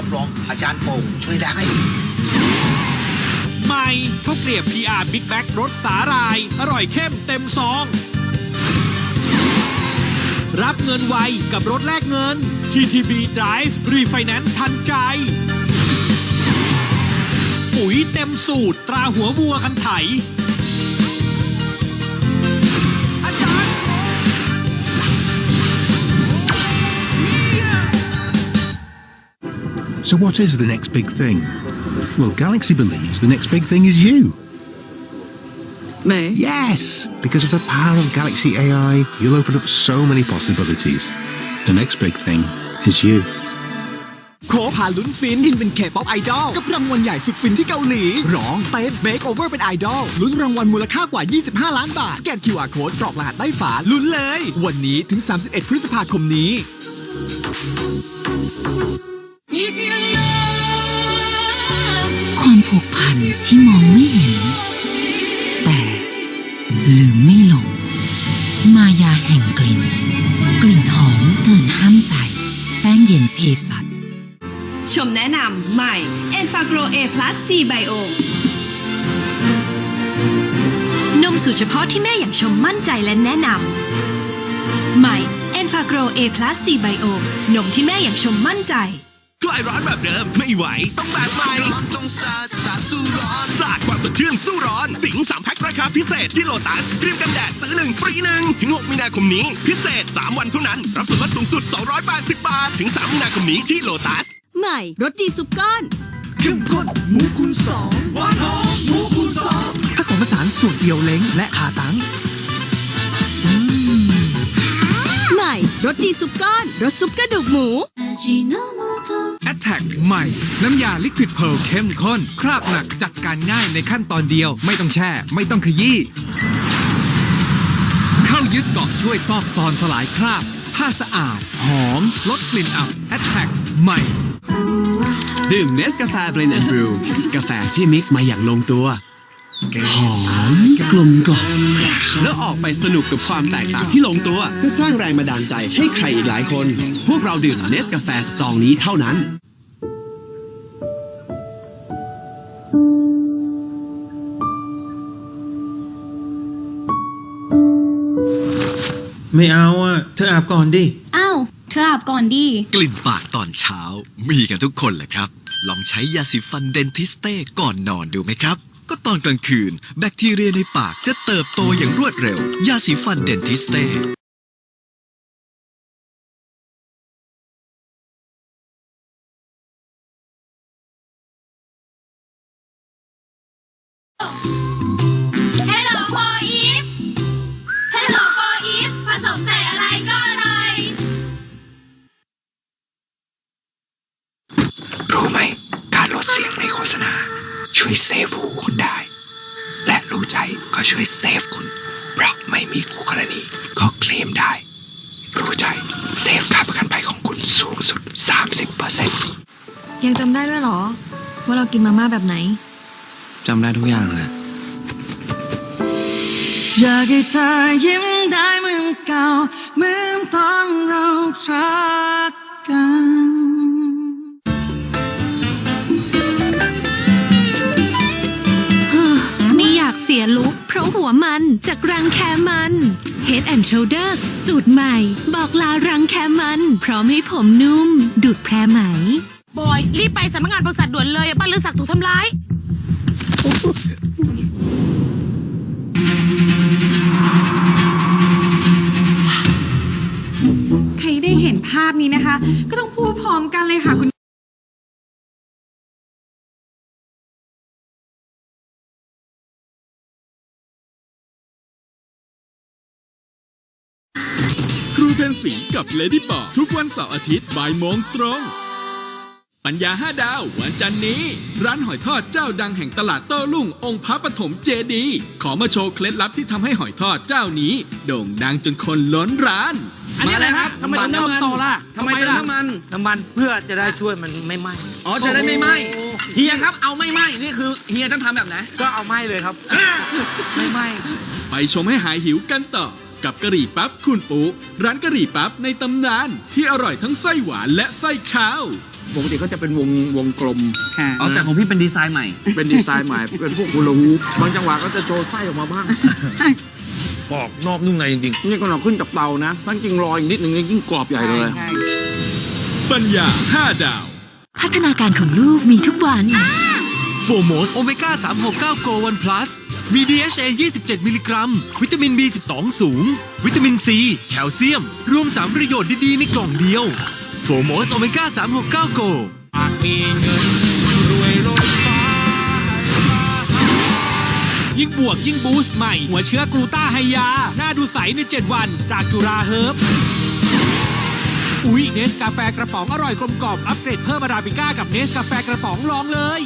รับรองอาจารย์โป่งช่วยได้ ใหม่ข้าวเกรียบ PR Big Bag รสสาหร่าย อร่อยเข้มเต็มซอง รับเงินไวกับรถแลกเงิน TTB Drive Refinance ทันใจ ปุ๋ยเต็มสูตรตราหัววัวคันไถ So, what is the next big thing? Well, Galaxy believes the next big thing is you. Me? Yes! Because of the power of Galaxy AI, you'll open up so many possibilities. The next big thing is you. โคพาลุ้นฟินอินเป็นเคป๊อปไอดอลกับรางวัลใหญ่สุดฟินที่เกาหลี ร้องเต้นเบคโอเวอร์เป็นไอดอลลุ้นรางวัลมูลค่ากว่า 25 ล้านบาท สแกน QR Code กรอกรหัสใต้ฝาลุ้นเลย วันนี้ถึง 31 พฤษภาคมนี้ ความผูกพันที่มองไม่เห็น แต่ลืมไม่ลง มายาแห่งกลิ่น กลิ่นหอมเกินห้ามใจ แป้งเย็นเพสัตชมแนะนำใหม่ e n f a g r o A Plus C Bio นมสูตรเฉพาะที่แม่อย่างชมมั่นใจและแนะนำใหม่ e n f a g r o A Plus C Bio นมที่แม่อย่างชมมั่นใจ กลายร้อนแบบเดิมไม่ไหว ต้องแบบใหม่ต้องสาดสาสู้ร้อนสาดความสดชื่นสู้ร้อน สิงสามแพ็คราคาพิเศษที่โลตัสครีมกันแดดซื้อหนึ่งฟรีหนึ่งถึง 6 มีนาคมนี้ พิเศษ 3 วันเท่านั้น รับส่วนลดสูงสุด 280 บาท ถึง 3 มีนาคมนี้ที่โลตัส ใหม่รสดีซุปก้อนเข้มข้นหมูคูณสองหวานหอมหมูคูณสองผสมผสานส่วนเอียวเล้งและขาตังใหม่รสดีซุปก้อนรสซุปกระดูกหมู a t t a c k ใหม่ น้ำยาลิควิดเพ r ร์เข้มข้น คราบหนักจัดการง่ายในขั้นตอนเดียว ไม่ต้องแช่ ไม่ต้องขยี้ เข้ายึดเกาะช่วยซอกซอนสลายคราบ ผ้าสะอาด หอม ลดกลิ่นอับ a t t a c k ใหม่ ดื่มเนสกาแฟเบรนแอนด์บรูกาแฟที่มิกซ์มาอย่างลงตัว หอมกลมกล่อมแล้วออกไปสนุกกับความแตกต่างที่ลงตัวเพื่อสร้างแรงบันดาลใจให้ใครอีกหลายคน พวกเราดื่มเนสกาแฟซองนี้เท่านั้น ไม่เอาอะ เธออาบก่อนดิ อ้าว เธออาบก่อนดีกลิ่นปากตอนเช้ามีกันทุกคนแหละครับ ลองใช้ยาสีฟันเดนทิสเต้ก่อนนอนดูไหมครับ ก็ตอนกลางคืน แบคทีเรียในปากจะเติบโตอย่างรวดเร็ว ยาสีฟันเดนทิสเต้ การลดเสียงในโฆษณา ช่วยเซฟหูคุณได้ และรู้ใจก็ช่วยเซฟคุณ เพราะไม่มีคู่กรณีก็เคลมได้ รู้ใจเซฟค่าประกันภัยของคุณสูงสุด 30%ยังจำได้ด้วยเหรอ ว่าเรากินมาม่าแบบไหนจำได้ทุกอย่างแหละอยากให้เธอยิ้ม สียลุกเพราะหัวมันจากรังแคมัน Head and Shoulders สูตรใหม่ บอกลารังแคมัน พร้อมให้ผมนุ่ม ดูดแพรไหม บอย รีบไปสำนักงานบริษัทด่วนเลยป้าลือศักดิ์ถูกทำร้าย ใครได้เห็นภาพนี้นะคะ ก็ต้องพูดพร้อมกันเลยค่ะคุณ รูเพนสีกับเลดี้ปอทุกวันเสาร์อาทิตย์บ่ายโมงตรง ปัญญาห้าดาววันจันนี้ ร้านหอยทอดเจ้าดังแห่งตลาดโต้รุ่งองค์พระปฐมเจดีย์ขอมาโชว์เคล็ดลับที่ทำให้หอยทอดเจ้านี้ โด่งดังจนคนล้นร้าน อันนี้อะไรครับทำไมต้องน้ำมันต่อล่ะทำไมเติมน้ำมันน้ำมันเพื่อจะได้ช่วยมันไม่ไหม้อ๋อจะได้ไม่ไหม้เฮียครับเอาไม่ไหม้นี่คือเฮียต้องทำแบบไหนก็เอาไหม้เลยครับ ไม่ไหม้ไปชมให้หายหิวกันต่อ กับกะหรี่ปั๊บคุณปูร้านกะหรี่ปั๊บในตำนาน ที่อร่อยทั้งไส้หวานและไส้ข้าว ปกติเขาจะเป็นวงวงกลมอ๋อแต่ของพี่เป็นดีไซน์ใหม่ เป็นดีไซน์ใหม่ เป็นพวกฮูลาฮูปบางจังหวะก็จะโชว์ไส้ออกมาบ้าง กรอบนอกนุ่มในจริงนี่ก็เราขึ้นจากเตานะถ้าจริงรออีกนิดหนึ่งนี่ยิ่งกรอบใหญ่เลย ปัญญา 5 ดาว พัฒนาการของลูกมีทุกวัน โฟโมสโอเมก้า369โกวันพลัสมี DHA 27 มิลลิกรัม วิตามิน B12 สูง วิตามินซีแคลเซียม รวม 3 ประโยชน์ดี ๆ ในกล่องเดียวโฟโมสโอเมก้า369โกมีเงินรวยรถฟ้า ยิ่งบวกยิ่งบูสต์ใหม่ หัวเชื้อกลูต้าไฮยา หน้าดูใสใน 7 วัน จากจุราเฮิร์บอุ๊ยเนสกาแฟกระป๋องอร่อยกลมกล่อมอัปเกรดเพิ่มอาราบิก้ากับเนสกาแฟกระป๋องลองเลย